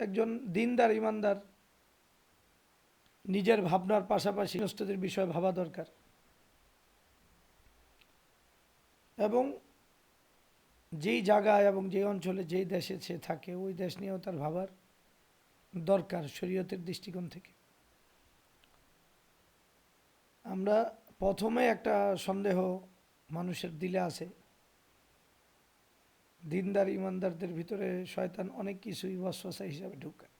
একজন দিনদার, ইমানদার, নিজের ভাবনার পাশাপাশি গৃহস্থদের বিষয়ে ভাবা দরকার। এবং যেই জায়গায় এবং যেই অঞ্চলে যেই দেশে সে থাকে, ওই দেশ নিয়েও তার ভাবার দরকার শরীয়তের দৃষ্টিকোণ থেকে। আমরা প্রথমে একটা সন্দেহ মানুষের দিলে আছে দিনদার ইমানদারদের ভিতরে শয়তান অনেক কিছুই ওয়াসওয়াসা হিসাবে ঢুকায়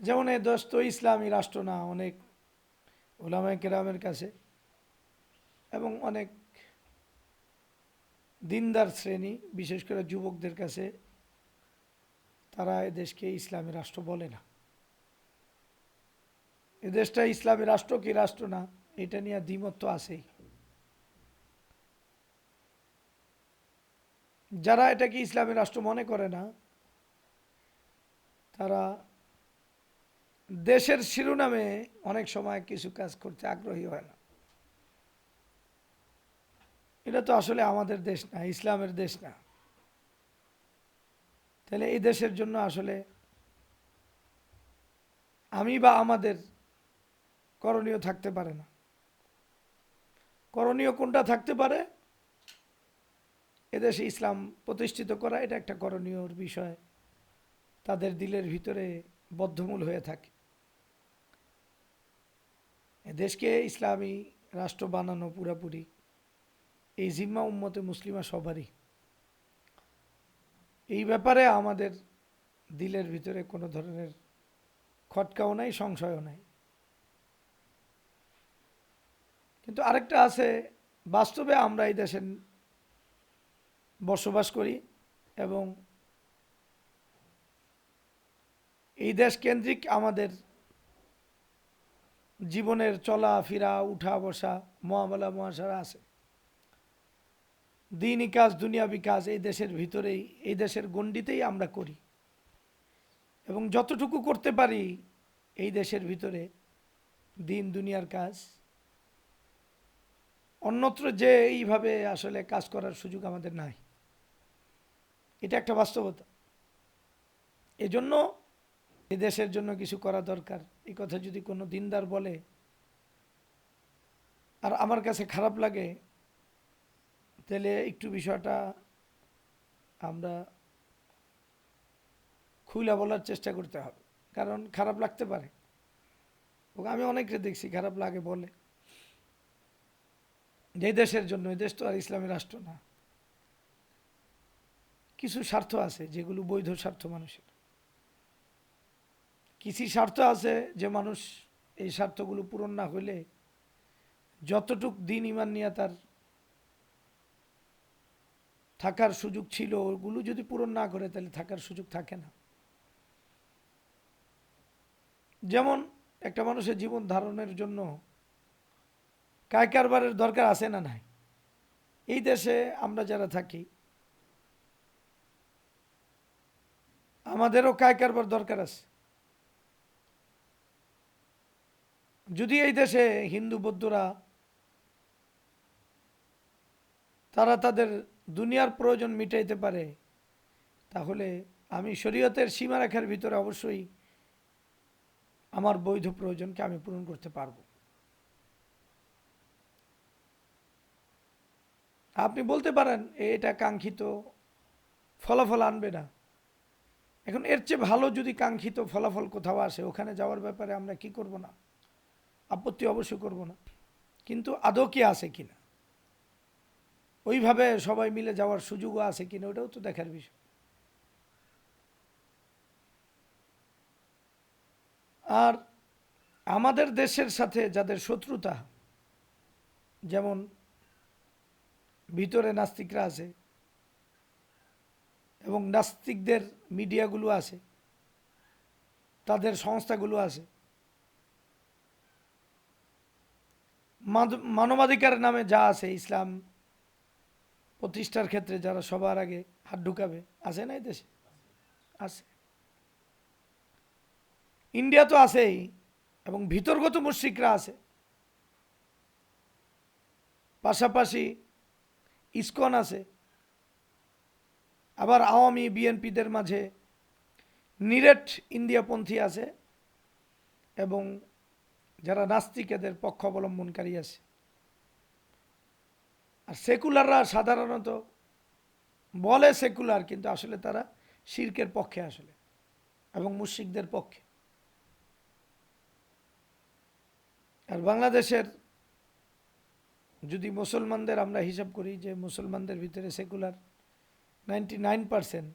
যেমন এ দেশ তো ইসলামী রাষ্ট্র না, অনেক ওলামায় কেরামের কাছে এবং অনেক দিনদার শ্রেণি, বিশেষ করে যুবকদের কাছে তারা এ দেশকে ইসলামী রাষ্ট্র বলে না। এদেশটা ইসলামী রাষ্ট্র কি রাষ্ট্র না, এটা নিয়ে দ্বিমত আছেই। যারা এটাকে ইসলামী রাষ্ট্র মনে করে না, তারা দেশের শিরোনামে অনেক সময় কিছু কাজ করতে আগ্রহী হয় না। এটা তো আসলে আমাদের দেশ না, ইসলামের দেশ না। তাহলে এই দেশের জন্য আসলে আমি বা আমাদের করণীয় থাকতে পারে না। করণীয় কোনটা থাকতে পারে? এদেশে ইসলাম প্রতিষ্ঠিত করা এটা একটা করণীয় বিষয়। তাদের দিলের ভিতরে বদ্ধমূল হয়ে থাকে। দেশকে ইসলামী রাষ্ট্র বানানো পুরাপুরি এই জিম্মা উম্মতে মুসলিমা সবারই। এই ব্যাপারে আমাদের দিলের ভিতরে কোনো ধরনের খটকাও নাই, সংশয়ও নাই। কিন্তু আরেকটা আছে, বাস্তবে আমরা এই দেশে বসবাস করি এবং এই দেশ কেন্দ্রিক আমাদের জীবনের চলা, ফিরা, উঠা, বসা, মহামলা, মহাসারা আছে। দিনই কাজ, দুনিয়াবি কাজ এই দেশের ভিতরেই, এই দেশের গণ্ডিতেই আমরা করি। এবং যতটুকু করতে পারি এই দেশের ভিতরে দিন, দুনিয়ার কাজ, অন্যত্র যে এইভাবে আসলে কাজ করার সুযোগ আমাদের নাই। এটা একটা বাস্তবতা। এজন্য এই দেশের জন্য কিছু করা দরকার। এই কথা যদি কোনো দিনদার বলে, আর আমার কাছে খারাপ লাগে, তাহলে একটু বিষয়টা আমরা খুলে বলার চেষ্টা করতে হবে। কারণ খারাপ লাগতে পারে। ওকে আমি অনেককে দেখছি খারাপ লাগে বলে। যে দেশের জন্য এই দেশ তো আর ইসলামী রাষ্ট্র না। কিছু স্বার্থ আছে যেগুলো বৈধ স্বার্থ মানুষের। কিছু স্বার্থ আছে যে মানুষ এই স্বার্থগুলো পূরণ না হইলে যতটুক দিন ইমান নিয়ে তার থাকার সুযোগ ছিল, ওগুলো যদি পূরণ না করে তাহলে থাকার সুযোগ থাকে না। যেমন একটা মানুষের জীবন ধারণের জন্য কায় কারবারের দরকার আছে না নাই? এই দেশে আমরা যারা থাকি আমাদেরও কায় কারবার দরকার আছে। যদি এই দেশে হিন্দু বৌদ্ধরা, তারা তাদের দুনিয়ার প্রয়োজন মিটাইতে পারে, তাহলে আমি শরীয়তের সীমারেখার ভিতরে অবশ্যই আমার বৈধ প্রয়োজনকে আমি পূরণ করতে পারব। আপনি বলতে পারেন, এটা কাঙ্ক্ষিত ফলাফল আনবে না। এখন এর চেয়ে ভালো যদি কাঙ্ক্ষিত ফলাফল কোথাও আসে, ওখানে যাওয়ার ব্যাপারে আমরা কি করব না? আপত্তি অবশ্যই করব না। কিন্তু আদৌ কি আছে কিনা ওইভাবে সবাই মিলে যাওয়ার সুযোগও আছে কিনা ওটাও তো দেখার বিষয়। আর আমাদের দেশের সাথে যাদের শত্রুতা, যেমন ভিতরে নাস্তিকরা আছে এবং নাস্তিকদের মিডিয়াগুলো আছে, তাদের সংস্থাগুলো আছে। মানবাধিকার নামে যা আছে, ইসলাম প্রতিষ্ঠার ক্ষেত্রে যারা সবার আগে হাত ঢুকাবে, আছে না দেশে? আছে। ইন্ডিয়া তো আছেই, এবং ভিতরগত মুশ্রিকরা আছে। পাশাপাশি ইসকন আছে আবার আওয়ামী বিএনপিদের মাঝে নিরেট ইন্ডিয়াপন্থী আছে এবং যারা নাস্তিক এদের পক্ষ অবলম্বনকারী আছে। আর সেকুলাররা সাধারণত বলে সেকুলার, কিন্তু আসলে তারা শির্কের পক্ষে আসলে এবং মুশিকদের পক্ষে। আর বাংলাদেশের যদি মুসলমানদের আমরা হিসাব করি যে মুসলমানদের ভিতরে সেকুলার নাইনটি নাইন পারসেন্ট।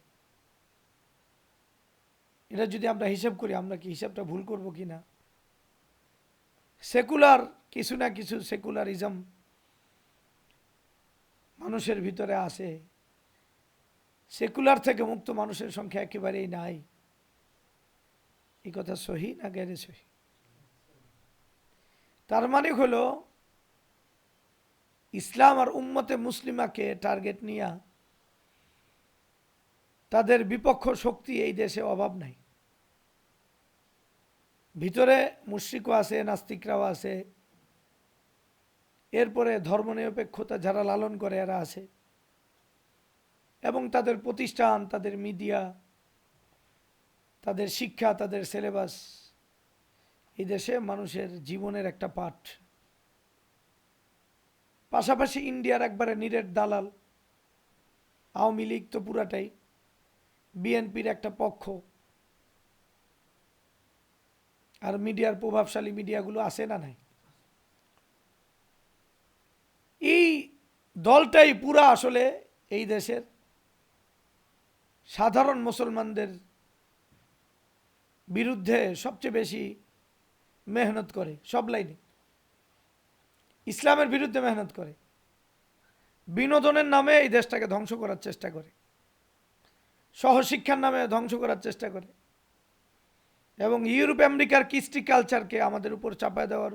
এটা যদি আমরা হিসাব করি, আমরা কি হিসাবটা ভুল করব কি না? সেকুলার কিছু না কিছু সেকুলারিজম মানুষের ভিতরে আসে সেকুলার থেকে মুক্ত মানুষের সংখ্যা একেবারেই নাই। এই কথা সহি না গেরে সহি? তার মানে হলো, ইসলাম আর উম্মতে মুসলিমাকে টার্গেট নিয়া তাদের বিপক্ষ শক্তি এই দেশে অভাব নাই। ভিতরে মুশ্রিকও আছে, নাস্তিকরাও আছে। এরপরে ধর্মনিরপেক্ষতা যারা লালন করে এরা আছে। এবং তাদের প্রতিষ্ঠান, তাদের মিডিয়া, তাদের শিক্ষা, তাদের সিলেবাস, এই দেশে মানুষের জীবনের একটা পাঠ। পাশাপাশি ইন্ডিয়ার একবারে নিরেট দালাল। আওয়ামী লীগ তো পুরাটাই। বিএনপির একটা পক্ষ। আর মিডিয়ার প্রভাবশালী মিডিয়াগুলো আছে না নাই? এই দলটাই পুরা আসলে এই দেশের সাধারণ মুসলমানদের বিরুদ্ধে সবচেয়ে বেশি মেহনত করে, সব লাইনে। ইসলামের বিরুদ্ধে মেহনত করে। বিনোদনের নামে এই দেশটাকে ধ্বংস করার চেষ্টা করে। সহশিক্ষার নামে ধ্বংস করার চেষ্টা করে। এবং ইউরোপ, আমেরিকার কৃষ্টি কালচারকে আমাদের উপর চাপায় দেওয়ার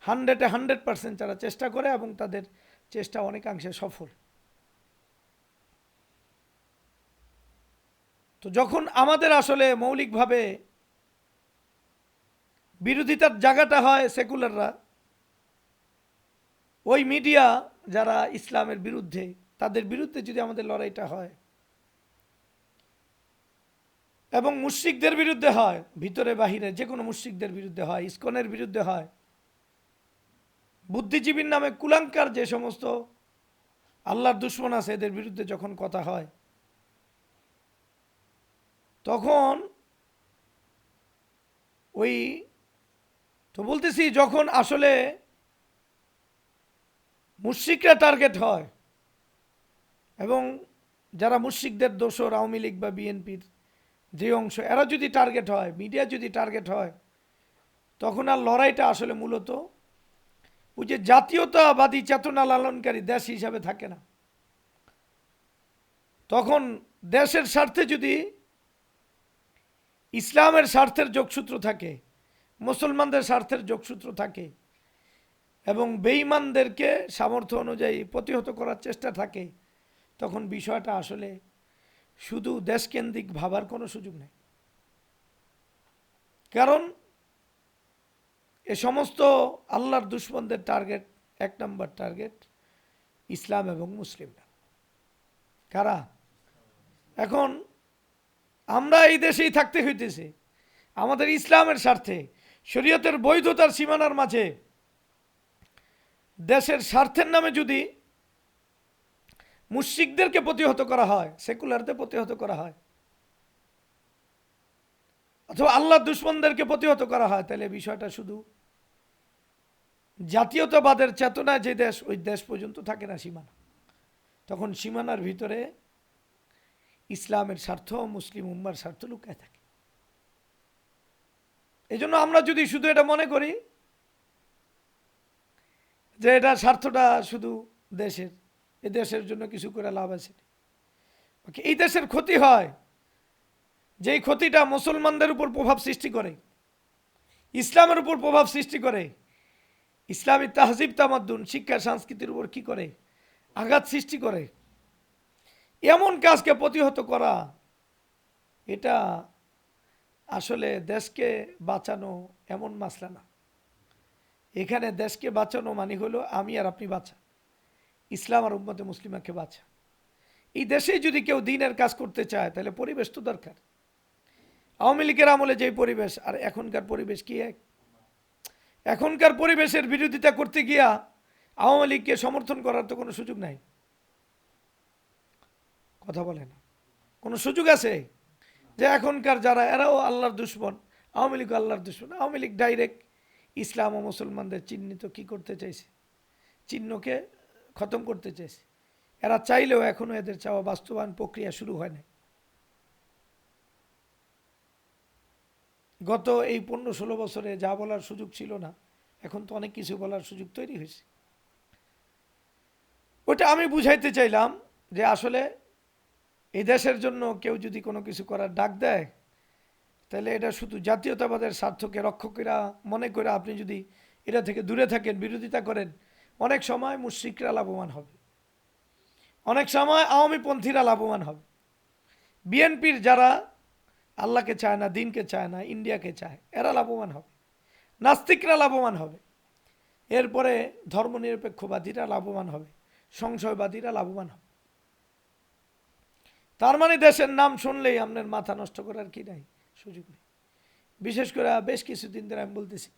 হান্ড্রেডে হান্ড্রেড পার্সেন্ট তারা চেষ্টা করে এবং তাদের চেষ্টা অনেকাংশে সফল। তো যখন আমাদের আসলে মৌলিকভাবে বিরোধিতার জায়গাটা হয় সেকুলাররা, ওই মিডিয়া যারা ইসলামের বিরুদ্ধে, তাদের বিরুদ্ধে যদি আমাদের লড়াইটা হয় এবং মুশ্রিকদের বিরুদ্ধে হয়, ভিতরে বাহিরে যে কোনো মুশ্রিকদের বিরুদ্ধে হয়, ইস্কনের বিরুদ্ধে হয়। বুদ্ধিজীবীর নামে কুলাঙ্কার যে সমস্ত আল্লাহর দুশ্মন আছে, এদের বিরুদ্ধে যখন কথা হয়, তখন ওই, তো বলতেছি যখন আসলে মুশ্রিকরা টার্গেট হয় এবং যারা মুশ্রিকদের দোষর, আওয়ামী লীগ বা বিএনপির যে অংশ, এরা যদি টার্গেট হয় মিডিয়া যদি টার্গেট হয়, তখন আর লড়াইটা আসলে মূলত ওই যে জাতীয়তাবাদী চেতনা লালনকারী দেশ হিসাবে থাকে না। তখন দেশের স্বার্থে যদি ইসলামের স্বার্থের যোগসূত্র থাকে, মুসলমানদের স্বার্থের যোগসূত্র থাকে এবং বেঈমানদেরকে সামর্থ্য অনুযায়ী প্রতিহত করার চেষ্টা থাকে, তখন বিষয়টা আসলে শুধু দেশকেন্দ্রিক ভাবার কোনো সুযোগ নেই। কারণ এ সমস্ত আল্লাহর দুশ্মনদের টার্গেট, এক নম্বর টার্গেট ইসলাম এবং মুসলিমরা। কারা? এখন আমরা এই দেশেই থাকতে হইতেছে। আমাদের ইসলামের স্বার্থে, শরীয়তের বৈধতার সীমানার মাঝে দেশের স্বার্থের নামে যদি মুশ্রিকদেরকে প্রতিহত করা হয়, সেকুলারদের প্রতিহত করা হয়। অথবা আল্লাহ দুশ্মনদেরকে প্রতিহত করা হয়। তাহলে বিষয়টা শুধু জাতীয়তাবাদের চেতনায় যে দেশ, ওই দেশ পর্যন্ত থাকে না সীমানা। তখন সীমানার ভিতরে ইসলামের স্বার্থ, মুসলিম উম্মার স্বার্থ লুকায় থাকে। এই জন্য আমরা যদি শুধু এটা মনে করি যে এটা স্বার্থটা শুধু দেশের এ দেশের জন্য কিছু করে লাভ আছে এই দেশের ক্ষতি হয়, যেই ক্ষতিটা মুসলমানদের উপর প্রভাব সৃষ্টি করে, ইসলামের উপর প্রভাব সৃষ্টি করে, ইসলামী তাহজিব তামাদ্দুন, শিক্ষা, সংস্কৃতির উপর কি করে? আঘাত সৃষ্টি করে। এমন কাজকে প্রতিহত করা, এটা আসলে দেশকে বাঁচানো এমন মাসলা না। এখানে দেশকে বাঁচানো মানে হলো আমি আর আপনি বাঁচা ইসলাম আর উম্মতে মুসলিমাকে বাঁচা। এই দেশে যদি কেউ দিনের কাজ করতে চায়, তাহলে পরিবেশ তো দরকার। আওয়ামী লীগের আমলে যেই পরিবেশ, আর এখনকার পরিবেশ কি এক? এখনকার পরিবেশের বিরোধিতা করতে গিয়া আওয়ামী লীগকে সমর্থন করার তো কোনো সুযোগ নাই। কথা বলে না। কোনো সুযোগ আছে? যে এখনকার যারা, এরাও আল্লাহর দুশ্মন, আওয়ামী লীগ আল্লাহর দুশ্মন। আওয়ামী লীগ ডাইরেক্ট ইসলাম ও মুসলমানদের চিহ্নিত কি করতে চাইছে? চিহ্নকে খতম করতে চাইছে এরা চাইলেও এখনও এদের চাওয়া বাস্তবায়ন প্রক্রিয়া শুরু হয় নাই। গত এই পনেরো ষোলো বছরে যা বলার সুযোগ ছিল না, এখন তো অনেক কিছু বলার সুযোগ তৈরি হয়েছে। ওটা আমি বুঝাইতে চাইলাম যে আসলে এই দেশের জন্য কেউ যদি কোনো কিছু করার ডাক দেয়, তাহলে এটা শুধু জাতীয়তাবাদের স্বার্থকে রক্ষকেরা মনে করে আপনি যদি এটা থেকে দূরে থাকেন, বিরোধিতা করেন অনেক সময় মুশ্রিকরা লাভবান হবে। অনেক সময় আওয়ামী পন্থীরা লাভবান হবে। বিএনপির যারা আল্লাহকে চায় না, দিনকে চায় না, ইন্ডিয়াকে চায়, এরা লাভবান হবে। নাস্তিকরা লাভবান হবে। এরপরে ধর্মনিরপেক্ষবাদীরা লাভবান হবে। সংশয়বাদীরা লাভবান হবে। তার মানে দেশের নাম শুনলেই আপনার মাথা নষ্ট করার কি নাই? সুযোগ নেই। বিশেষ করে বেশ কিছুদিন ধরে আমি বলতেছি,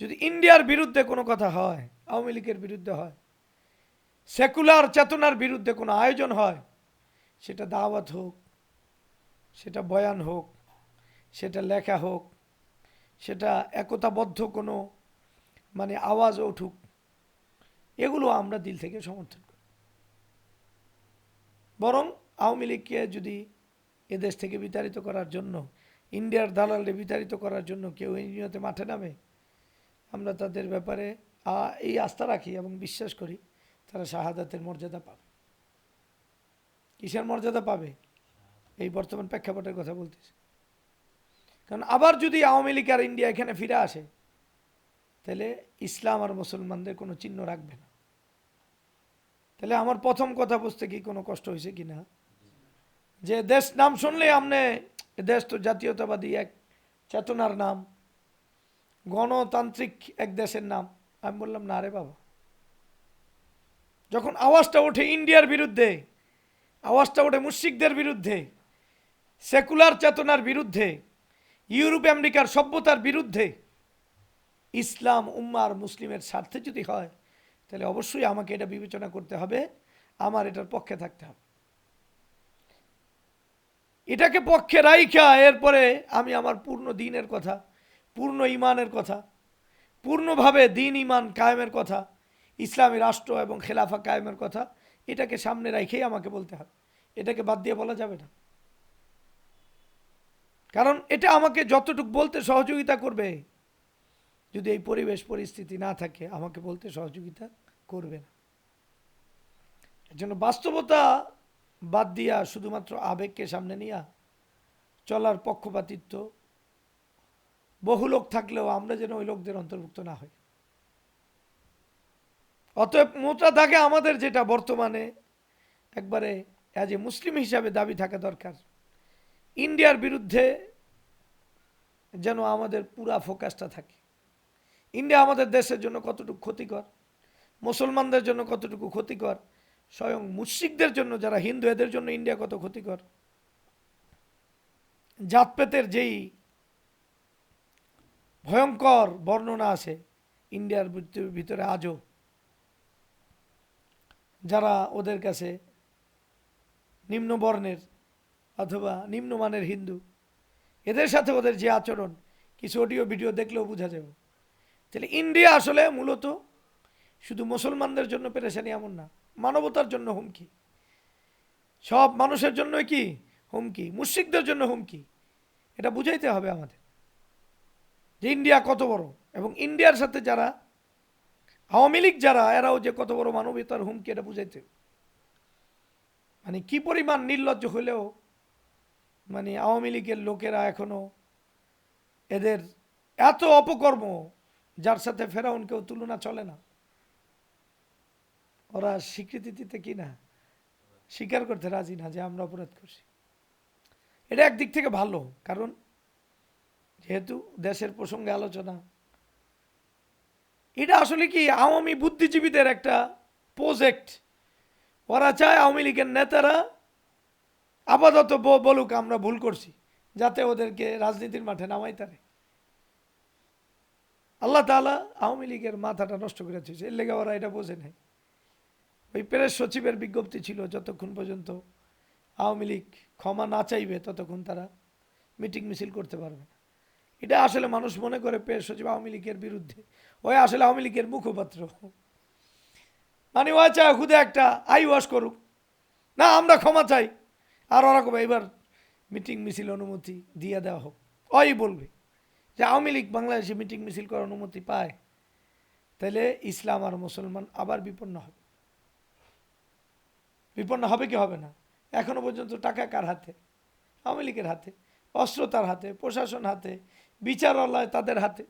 যদি ইন্ডিয়ার বিরুদ্ধে কোনো কথা হয় আওয়ামী লীগের বিরুদ্ধে হয়। সেকুলার চেতনার বিরুদ্ধে কোনো আয়োজন হয়, সেটা দাওয়াত হোক, সেটা বয়ান হোক, সেটা লেখা হোক, সেটা একতাবদ্ধ কোনো মানে আওয়াজ উঠুক, এগুলো আমরা দিল থেকে সমর্থন করি। বরং আওয়ামী লীগকে যদি এদেশ থেকে বিতাড়িত করার জন্য, ইন্ডিয়ার দালালে বিতাড়িত করার জন্য কেউ এই নিয়তে মাঠে নামে, আমরা তাদের ব্যাপারে এই আস্থা রাখি এবং বিশ্বাস করি তারা শাহাদাতের মর্যাদা পাবে। কিসের মর্যাদা পাবে? এই বর্তমান প্রেক্ষাপটের কথা বলতেছি। কারণ আবার যদি আওয়ামী লীগ আর ইন্ডিয়া এখানে ফিরে আসে, তাহলে ইসলাম আর মুসলমানদের কোনো চিহ্ন রাখবে না। তাহলে আমার প্রথম কথা বুঝতে কি কোনো কষ্ট হয়েছে কি না? যে দেশ নাম শুনলে আমনে এ দেশ তো জাতীয়তাবাদী এক, চেতনার নাম, গণতান্ত্রিক এক দেশের নাম। আমি বললাম, না রে বাবা। যখন আওয়াজটা ওঠে ইন্ডিয়ার বিরুদ্ধে, আওয়াজটা ওঠে মুশিকদের বিরুদ্ধে, সেকুলার চেতনার বিরুদ্ধে, ইউরোপ, আমেরিকার সভ্যতার বিরুদ্ধে, ইসলাম উম্মার মুসলিমের স্বার্থে যদি হয়, তাহলে অবশ্যই আমাকে এটা বিবেচনা করতে হবে, আমার এটার পক্ষে থাকতে হবে। এটাকে পক্ষে রাইখা, এরপরে আমি আমার পূর্ণ দিনের কথা, পূর্ণ ইমানের কথা পূর্ণভাবে দিন ইমান কায়েমের কথা, ইসলামী রাষ্ট্র এবং খেলাফা কায়েমের কথা, এটাকে সামনে রেখেই আমাকে বলতে হবে এটাকে বাদ দিয়ে বলা যাবে না। কারণ এটা আমাকে যতটুকু বলতে সহযোগিতা করবে, যদি এই পরিবেশ পরিস্থিতি না থাকে, আমাকে বলতে সহযোগিতা করবে না। এর জন্য বাস্তবতা বাদ দিয়া শুধুমাত্র আবেগকে সামনে নিয়া চলার পক্ষপাতিত্ব বহু লোক থাকলেও আমরা যেন ওই লোকদের অন্তর্ভুক্ত না হই। অতএব মোটা দাগে আমাদের যেটা বর্তমানে একবারে অ্যাজ এ মুসলিম হিসাবে দাবি থাকা দরকার। ইন্ডিয়ার বিরুদ্ধে যেন আমাদের পুরা ফোকাসটা থাকে। ইন্ডিয়া আমাদের দেশের জন্য কতটুকু ক্ষতিকর, মুসলমানদের জন্য কতটুকু ক্ষতিকর, স্বয়ং মুসিকদের জন্য যারা হিন্দু, এদের জন্য ইন্ডিয়া কত ক্ষতিকর। জাতপেতের যেই ভয়ঙ্কর বর্ণনা আছে ইন্ডিয়ার ভিতরে আজও। যারা ওদের কাছে নিম্ন বর্ণের অথবা নিম্নমানের হিন্দু, এদের সাথে ওদের যে আচরণ, কিছু অডিও ভিডিও দেখলেও বোঝা যাবে তাহলে ইন্ডিয়া আসলে মূলত শুধু মুসলমানদের জন্য পেরেশানি এমন না, মানবতার জন্য হুমকি। সব মানুষের জন্য কি? হুমকি। মুশিকদের জন্য হুমকি। এটা বুঝাইতে হবে আমাদের। যে ইন্ডিয়া কত বড়? এবং ইন্ডিয়ার সাথে যারা, আওয়ামী লীগ যারা, এরাও যে কত বড় মানবতার হুমকি এটা বুঝাইতে মানে কি পরিমাণ নির্লজ্জ হলেও মানে আওয়ামী লীগের লোকেরা এখনও এদের এত অপকর্ম, যার সাথে ফেরাউন কেউ তুলনা চলে না। ওরা স্বীকৃতি দিতে কি না? স্বীকার করতে রাজি না যে আমরা অপরাধ করছি। এটা একদিক থেকে ভালো, কারণ যেহেতু দেশের প্রসঙ্গে আলোচনা। এটা আসলে কি আওয়ামী বুদ্ধিজীবীদের একটা প্রজেক্ট ওরা চায় আওয়ামী লীগের নেতারা আপাতত বলুক, আমরা ভুল করছি, যাতে ওদেরকে রাজনীতির মাঠে নামাই তারে। আল্লাহ তাআলা আওয়ামী লীগের মাথাটা নষ্ট করে দিয়েছে, এর লেগে ওরা এটা বোঝে নাই। ওই প্রেস সচিবের বিজ্ঞপ্তি ছিল, যতক্ষণ পর্যন্ত আওয়ামী লীগ ক্ষমা না চাইবে, ততক্ষণ তারা মিটিং মিছিল করতে পারবে না। এটা আসলে মানুষ মনে করে প্রেস সচিব আওয়ামী লীগের বিরুদ্ধে। ওই আসলে আওয়ামী লীগের মুখপাত্র। মানে ওই চায় খুদে একটা আই ওয়াশ করুক। না, আমরা ক্ষমা চাই। আর ওরা কবে, এবার মিটিং মিছিল অনুমতি দিয়ে দেওয়া হোক। ওই বলবে যে আওয়ামী লীগ বাংলাদেশে মিটিং মিছিল করার অনুমতি পায়। তাহলে ইসলাম আর মুসলমান আবার বিপন্ন হবে। বিপন্ন হবে কি হবে না? এখনও পর্যন্ত টাকা কার হাতে? আওয়ামী লীগের হাতে, অস্ত্র তার হাতে, প্রশাসন হাতে বিচারালয় তাদের হাতে।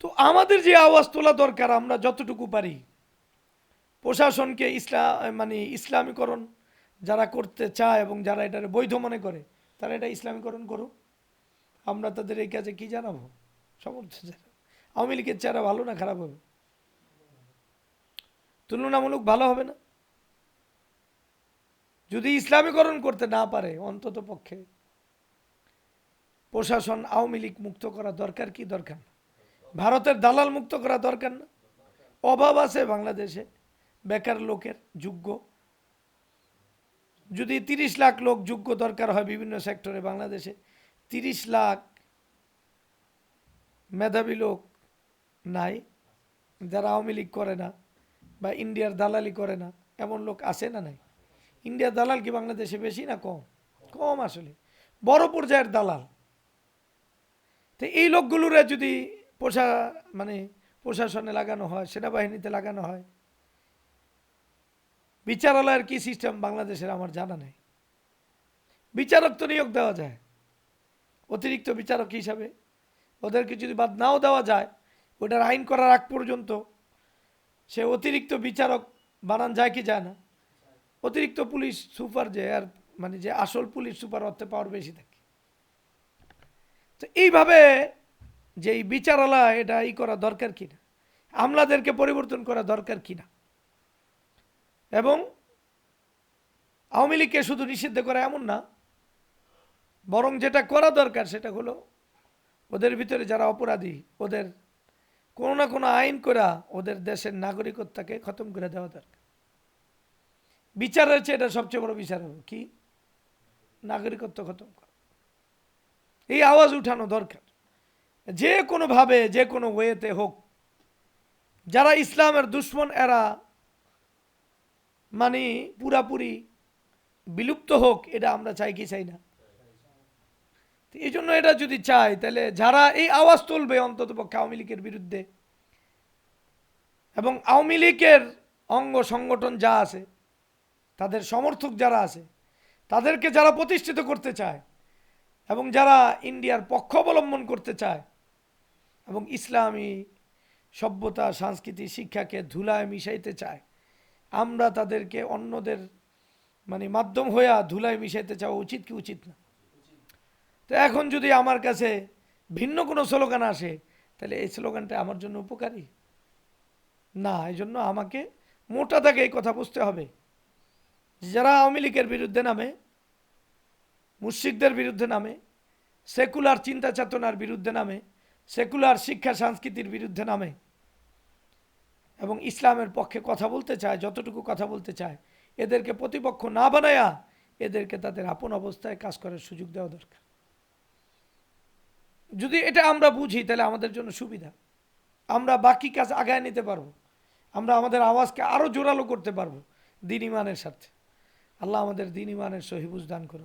তো আমাদের যে আওয়াজ তোলা দরকার, আমরা যতটুকু পারি। প্রশাসনকে ইসলাম মানে ইসলামীকরণ যারা করতে চায় এবং যারা এটার বৈধ মনে করে, তারা এটা ইসলামীকরণ করুক। আমরা তাদের এই কাজে কি জানাব? সমর্থন জানাব। আওয়ামী লীগের চেহারা ভালো না খারাপ হবে? তুলনামূলক ভালো হবে না? যদি ইসলামীকরণ করতে না পারে অন্তত পক্ষে প্রশাসন আওয়ামী লীগ মুক্ত করা দরকার কি দরকার? না ভারতের দালাল মুক্ত করা দরকার না? অভাব আছে বাংলাদেশে, বেকার লোকের যোগ্য। যদি তিরিশ লাখ লোক যোগ্য দরকার হয় বিভিন্ন সেক্টরে বাংলাদেশে, তিরিশ লাখ মেধাবী লোক নাই, যারা আওয়ামী লীগ করে না বা ইন্ডিয়ার দালালি করে না, এমন লোক আছে না নাই? ইন্ডিয়ার দালাল কি বাংলাদেশে বেশি না কম? কম আসলে। বড় পর্যায়ের দালাল। তো এই লোকগুলোরে যদি প্রশা মানে প্রশাসনে লাগানো হয়, সেনাবাহিনীতে লাগানো হয়, বিচারালয়ের কি সিস্টেম বাংলাদেশের আমার জানা নেই। বিচারক তো নিয়োগ দেওয়া যায়, অতিরিক্ত বিচারক হিসাবে। ওদেরকে যদি বাদ নাও দেওয়া যায়, ওটার আইন করার আগ পর্যন্ত সে অতিরিক্ত বিচারক বানান যায় কি যায় না। অতিরিক্ত পুলিশ সুপার যে, আর মানে যে আসল পুলিশ সুপার অর্থে পাওয়ার বেশি থাকে। তো এইভাবে যে এই বিচারালয়, এটা ই করা দরকার কিনা? আমলাদেরকে পরিবর্তন করা দরকার কিনা? এবং আওয়ামী লীগকে শুধু নিষিদ্ধ করা এমন না, বরং যেটা করা দরকার সেটা হলো ওদের ভিতরে যারা অপরাধী, ওদের কোনো না কোনো আইন করা ওদের দেশের নাগরিকত্বকে খতম করে দেওয়া দরকার। বিচার হচ্ছে এটা সবচেয়ে বড় বিচার হবে। কি? নাগরিকত্ব খতম করা। এই আওয়াজ উঠানো দরকার। যে কোনোভাবে যে কোনো ওয়েতে হোক, যারা ইসলামের দুশ্মন, এরা মানে পুরাপুরি বিলুপ্ত হোক, এটা আমরা চাই কি চাই না? এই জন্য এটা যদি চাই, তাহলে যারা এই আওয়াজ তুলবে অন্তত পক্ষে আওয়ামী লীগের বিরুদ্ধে, এবং আওয়ামী লীগের অঙ্গ সংগঠন যা আছে, তাদের সমর্থক যারা আছে, তাদেরকে যারা প্রতিষ্ঠিত করতে চায় এবং যারা ইন্ডিয়ার পক্ষ অবলম্বন করতে চায় এবং ইসলামী সভ্যতা সংস্কৃতি শিক্ষাকে ধুলায় মিশাইতে চায়, আমরা তাদেরকে অন্যদের মানে মাধ্যম হইয়া ধুলায় মিশাইতে চাওয়া উচিত কি উচিত না? তো এখন যদি আমার কাছে ভিন্ন কোনো স্লোগান আসে, তাহলে এই স্লোগানটা আমার জন্য উপকারী? না এই জন্য আমাকে মোটা দাগে এই কথা বুঝতে হবে। যারা আওয়ামী লীগের বিরুদ্ধে নামে মুশ্রিকদের বিরুদ্ধে নামে, সেকুলার চিন্তা চেতনার বিরুদ্ধে নামে, সেকুলার শিক্ষা সংস্কৃতির বিরুদ্ধে নামে এবং ইসলামের পক্ষে কথা বলতে চায়, যতটুকু কথা বলতে চায়, এদেরকে প্রতিপক্ষ না বানায়া এদেরকে তাদের আপন অবস্থায় কাজ করার সুযোগ দেওয়া দরকার। যদি এটা আমরা বুঝি, তাহলে আমাদের জন্য সুবিধা। আমরা বাকি কাজ আগায় নিতে পারব। আমরা আমাদের আওয়াজকে আরও জোরালো করতে পারব দিন ইমানের সাথে। আল্লাহ আমাদের দিন ইমানের সহিবুজ দান করুন।